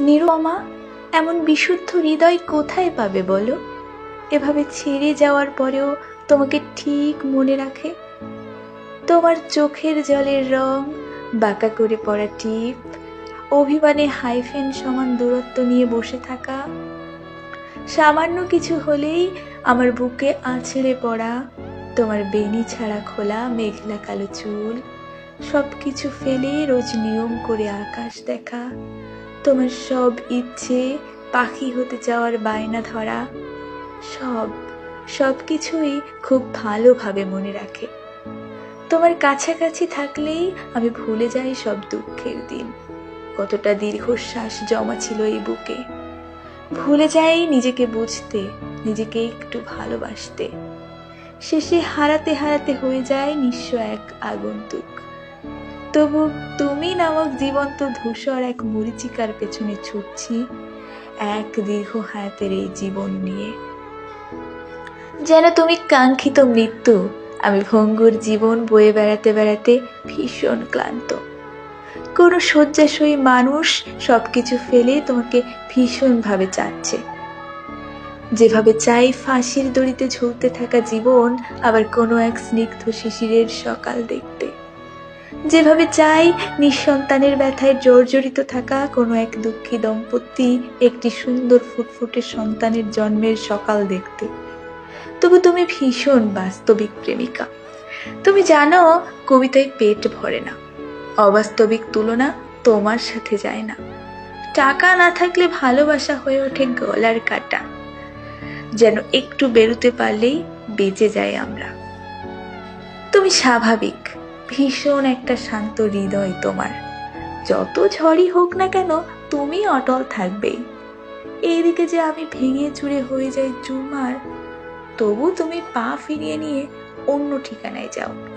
নিরুপমা, এমন বিশুদ্ধ হৃদয় কোথায় পাবে বলো? এভাবে ছেড়ে যাওয়ার পরেও তোমাকে ঠিক মনে রাখে? তোমার চোখের জলের রং বাঁকা করে পড়া টিপ, অভিমানে হাইফেন সমান দূরত্ব নিয়ে বসে থাকা? সামান্য কিছু হলেই আমার বুকে আছড়ে পড়া, তোমার বেনি ছাড়া খোলা মেঘলা কালো চুল সব কিছু ফেলে রোজ নিয়ম করে আকাশ দেখা তোমার সব ইচ্ছে পাখি হতে যাওয়ার বায়না ধরা। সব সব কিছুই খুব ভালোভাবে মনে রাখে। তোমার কাছাকাছি থাকলেই আমি ভুলে যাই সব দুঃখের দিন। কতটা দীর্ঘশ্বাস জমা ছিল এই বুকে। ভুলে যাই নিজেকে বুঝতে, নিজেকে একটু ভালোবাসতে। শেষে হারাতে হারাতে হয়ে যায় নিঃস্ব এক আগন্তুক। তবু তুমি নামক জীবন্ত ধূসর এক মরিচিকার পেছনে ছুটছি এক দীর্ঘ হায়াতের এই জীবন নিয়ে। যেন তুমি কাঙ্ক্ষিত মৃত্যু, আমি ভঙ্গুর জীবন বয়ে বেড়াতে বেড়াতে ভীষণ ক্লান্ত। কোনো শয্যাশয়ী মানুষ সবকিছু ফেলে তোমাকে ভীষণভাবে চাচ্ছে। যেভাবে চাই ফাঁসির দড়িতে ঝুলতে থাকা জীবন, আবার কোনো এক স্নিগ্ধ শিশিরের সকাল দেখতে। যেভাবে চাই, নিঃসন্তানের ব্যথায় জর্জরিত থাকা কোনো এক দুঃখী দম্পতি একটি সুন্দর ফুটফুটে সন্তানের জন্মের সকাল দেখতে। তবু তুমি ভীষণ বাস্তবিক প্রেমিকা। তুমি জানো, কবিতায় পেট ভরে না। অবাস্তবিক তুলনা তোমার সাথে যায় না। টাকা না থাকলে ভালোবাসা হয়ে ওঠে গলার কাটা। যেন একটু বেরোতে পারলেই বেঁচে যাই আমরা। তুমি স্বাভাবিক। ভীষণ একটা শান্ত হৃদয় তোমার। যত ঝড়ই হোক না কেন, তুমি অটল থাকবেই। এইদিকে যে আমি ভেঙে চুরে হয়ে যাই চুমার তবু তুমি পা ফিরিয়ে নিয়ে অন্য ঠিকানায় যাও।